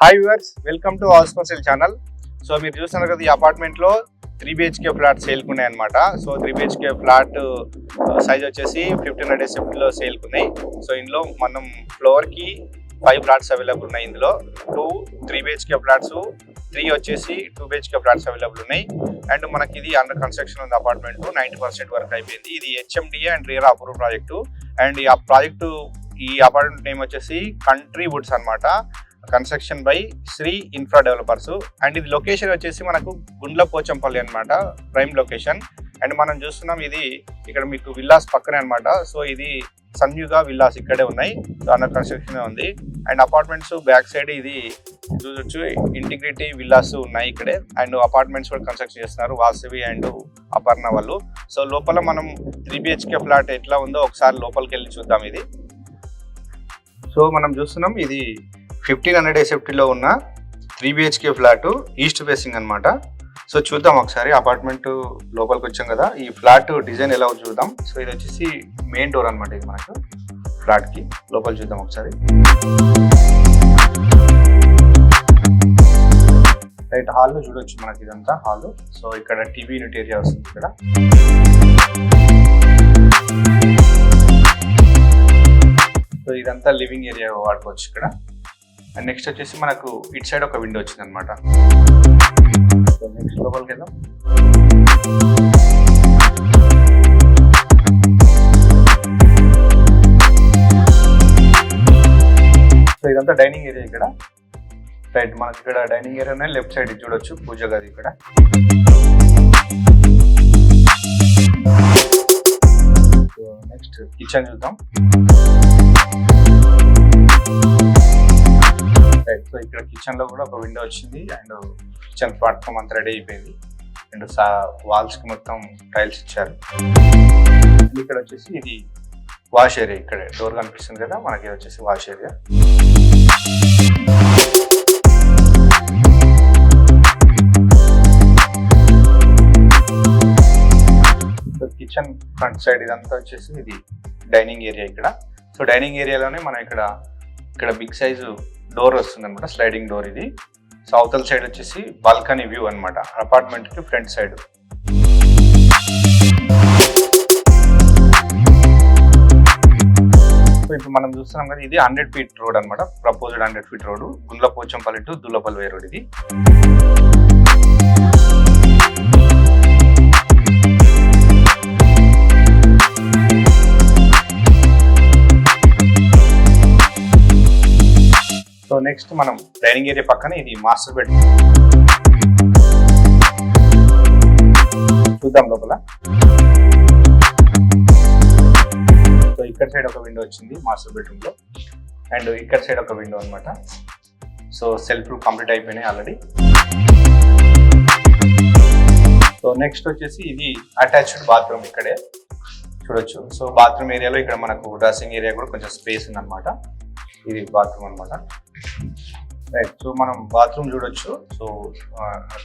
Hi viewers welcome to house cell channel so మీరు చూస్తున్నారు కదా ఈ అపార్ట్మెంట్లో త్రీ బిహెచ్కే ఫ్లాట్ సేల్ ఉన్నాయి అనమాట so three BHK flat size వచ్చేసి ఫిఫ్టీన్ హండ్రెడ్లో సేల్కున్నాయి సో ఇందులో మనం ఫ్లోర్కి ఫైవ్ ఫ్లాట్స్ అవైలబుల్ ఉన్నాయి ఇందులో. Two three BHK flats three వచ్చేసి టూ బిహెచ్కే ఫ్లాట్స్ అవైలబుల్ ఉన్నాయి. అండ్ మనకి ఇది అండర్ కన్స్ట్రక్షన్ ఉంది అపార్ట్మెంట్ నైంటీ పర్సెంట్ వరకు అయిపోయింది. ఇది HMDA and RERA approve project and ఆ ప్రాజెక్టు ఈ అపార్ట్మెంట్ నేమ్ వచ్చేసి కంట్రీ వుడ్స్ అనమాట construction by Shri Infra Developers and ఇది లొకేషన్ వచ్చేసి మనకు గుండ్ల పోచంపల్లి అన్నమాట ప్రైమ్ లొకేషన్ అండ్ మనం చూస్తున్నాం ఇది ఇక్కడ మీకు విల్లాస్ పక్కనే అన్నమాట. సో ఇది సన్యుగ విల్లాస్ ఇక్కడే ఉన్నాయి. సో అండర్ కన్స్ట్రక్షన్ ఉంది. అండ్ అపార్ట్మెంట్స్ బ్యాక్ సైడ్ ఇది చూడొచ్చు. ఇంటిగ్రిటీ విల్లాస్ ఉన్నాయి ఇక్కడే. అండ్ అపార్ట్మెంట్స్ కూడా కన్స్ట్రక్షన్ చేస్తున్నారు వాసవి అండ్ అపర్ణ వాళ్ళు. సో లోపల మనం త్రీ బిహెచ్కే ఫ్లాట్ ఎట్లా ఉందో ఒకసారి లోపలికి వెళ్ళి చూద్దాం ఇది. సో మనం చూస్తున్నాం ఇది ఫిఫ్టీన్ హండ్రెడ్ ఎస్ఎఫ్టీలో ఉన్న three BHK flat east facing అన్నమాట. సో చూద్దాం ఒకసారి అపార్ట్మెంట్ లోపలికి వచ్చాం కదా. ఈ ఫ్లాట్ డిజైన్ ఎలా చూద్దాం. సో ఇది వచ్చేసి మెయిన్ డోర్ అనమాట ఇది మనకు ఫ్లాట్కి లోపల చూద్దాం ఒకసారి. రైట్ హాల్ చూడొచ్చు మనకి ఇదంతా హాల్ సో ఇక్కడ టీవీ యూనిట్ ఏరియా వస్తుంది ఇక్కడ. సో ఇదంతా లివింగ్ ఏరియా వాడుకోవచ్చు ఇక్కడ. అండ్ నెక్స్ట్ వచ్చేసి మనకు ఇట్ సైడ్ ఒక విండో వచ్చింది అనమాట నెక్స్ట్ లోపలికి వెళ్దాం. సో ఇదంతా డైనింగ్ ఏరియా ఇక్కడ. రైట్ మనకి ఇక్కడ డైనింగ్ ఏరియా లెఫ్ట్ సైడ్ చూడొచ్చు. పూజ గది ఇక్కడ. నెక్స్ట్ కిచెన్ చూద్దాం. ఇక్కడ కిచెన్లో కూడా ఒక విండో వచ్చింది. అండ్ కిచెన్ ప్లాట్ఫామ్ అంతా రెడీ అయిపోయింది. అండ్ సా వాల్స్కి మొత్తం టైల్స్ ఇచ్చారు. ఇక్కడ వచ్చేసి ఇది వాష్ ఏరియా ఇక్కడ డోర్ కనిపిస్తుంది కదా మనకి వచ్చేసి wash area kitchen front side ఇదంతా వచ్చేసి ఇది డైనింగ్ ఏరియా ఇక్కడ. సో డైనింగ్ ఏరియాలోనే మనం ఇక్కడ ఇక్కడ బిగ్ సైజు డోర్ వస్తుంది అనమాట స్లైడింగ్ డోర్ ఇది. సో అవతల సైడ్ వచ్చేసి బాల్కనీ వ్యూ అనమాట అపార్ట్మెంట్కి ఫ్రంట్ సైడ్ సో ఇప్పుడు మనం చూస్తున్నాం కదా ఇది హండ్రెడ్ ఫీట్ రోడ్ అనమాట proposed hundred feet road Gundlapochampalli to Dullapalli road ఇది. నెక్స్ట్ మనం డైనింగ్ ఏరియా పక్కన ఇది మాస్టర్ బెడ్ చూద్దాం లోపల. సో ఇక్కడ సైడ్ ఒక విండో వచ్చింది మాస్టర్ బెడ్రూమ్లో. అండ్ ఇక్కడ సైడ్ ఒక విండో అన్నమాట. సో సెల్ఫ్ కంప్లీట్ అయిపోయినాయి ఆల్రెడీ సో నెక్స్ట్ వచ్చేసి ఇది అటాచ్డ్ బాత్రూమ్ ఇక్కడే. చూడొచ్చు. సో బాత్రూమ్ ఏరియాలో ఇక్కడ మనకు డ్రెస్సింగ్ ఏరియా కూడా కొంచెం స్పేస్ ఉందన్నమాట. ఇది బాత్రూమ్ అన్నమాట. రైట్ సో మనం బాత్రూమ్ చూడొచ్చు. సో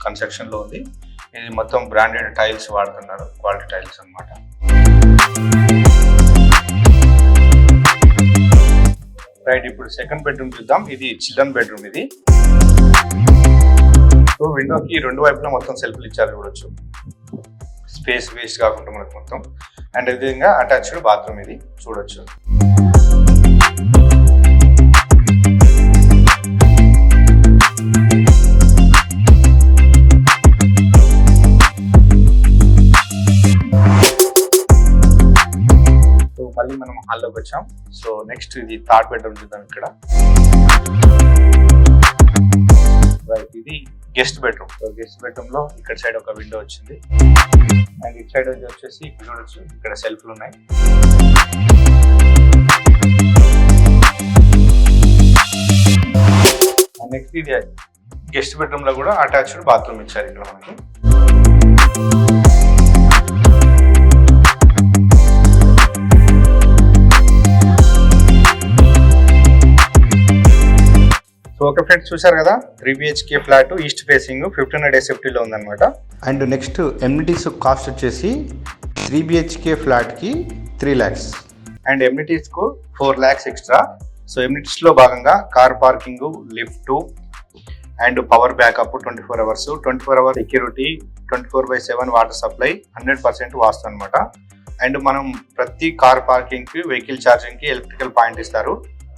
కన్స్ట్రక్షన్లో ఉంది. ఇది మొత్తం బ్రాండెడ్ టైల్స్ వాడుతున్నారు క్వాలిటీ టైల్స్ అన్నమాట. రైట్ ఇప్పుడు సెకండ్ బెడ్రూమ్ చూద్దాం. ఇది చిల్డ్రన్ బెడ్రూమ్ ఇది. సో విండోకి రెండు వైపులా మొత్తం సెల్ఫ్లు ఇచ్చారు చూడొచ్చు. స్పేస్ వేస్ట్ కాకుండా మనకు మొత్తం. అండ్ అదేవిధంగా అటాచ్డ్ బాత్రూమ్ ఇది. చూడొచ్చు. మనం హాల్లోకి వచ్చాం. సో నెక్స్ట్ ఇది థర్డ్ బెడ్రూమ్ చూద్దాం ఇక్కడ. రైట్ ఇది గెస్ట్ బెడ్రూమ్ సో గెస్ట్ బెడ్రూమ్లో ఇక్కడ సైడ్ ఒక విండో వచ్చింది. అండ్ ఇటు సైడ్ వచ్చేసి ఇక్కడ చూడొచ్చు ఇక్కడ సెల్ఫ్లు ఉన్నాయి. నెక్స్ట్ ఇది గెస్ట్ బెడ్రూమ్లో కూడా అటాచ్డ్ బాత్రూమ్ ఇచ్చారు ఇక్కడ మనకి. ఓకే ఫ్రెండ్స్ చూసారు కదా? Three BHK flat east facing fifteen hundred ఎస్ఎఫ్టీలో ఉందన్నమాట. అండ్ నెక్స్ట్ ఎమ్యూనిటీస్ కాస్ట్ వచ్చేసి త్రీ బిహెచ్కే ఫ్లాట్కి త్రీ ల్యాక్స్ అండ్ ఎమ్యూనిటీస్కు ఫోర్ ల్యాక్స్ ఎక్స్ట్రా సో ఎమ్యూనిటీస్లో భాగంగా car parking lift and power backup twenty four hours twenty four hours security twenty four by seven water supply hundred percent vastu అనమాట and మనం ప్రతి car పార్కింగ్కి vehicle ఛార్జింగ్కి electrical point ఇస్తారు.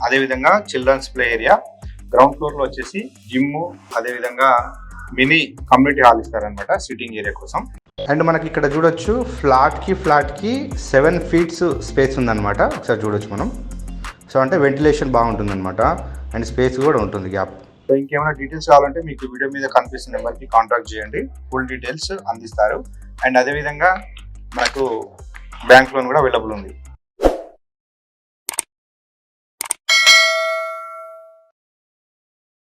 అదేవిధంగా చిల్డ్రన్స్ ప్లే ఏరియా గ్రౌండ్ ఫ్లోర్లో వచ్చేసి gym అదేవిధంగా మినీ కమ్యూనిటీ హాల్ ఇస్తారనమాట సిట్టింగ్ ఏరియా కోసం. అండ్ మనకి ఇక్కడ చూడొచ్చు ఫ్లాట్కి ఫ్లాట్కి సెవెన్ ఫీట్స్ స్పేస్ ఉందన్నమాట. ఒకసారి చూడొచ్చు మనం. సో అంటే వెంటిలేషన్ బాగుంటుంది అనమాట అండ్ స్పేస్ కూడా ఉంటుంది గ్యాప్ సో ఇంకేమైనా డీటెయిల్స్ కావాలంటే మీకు వీడియో మీద కనిపిస్తున్న నెంబర్కి కాంటాక్ట్ చేయండి. ఫుల్ డీటెయిల్స్ అందిస్తారు. అండ్ అదేవిధంగా మనకు బ్యాంక్ లోన్ కూడా అవైలబుల్ ఉంది.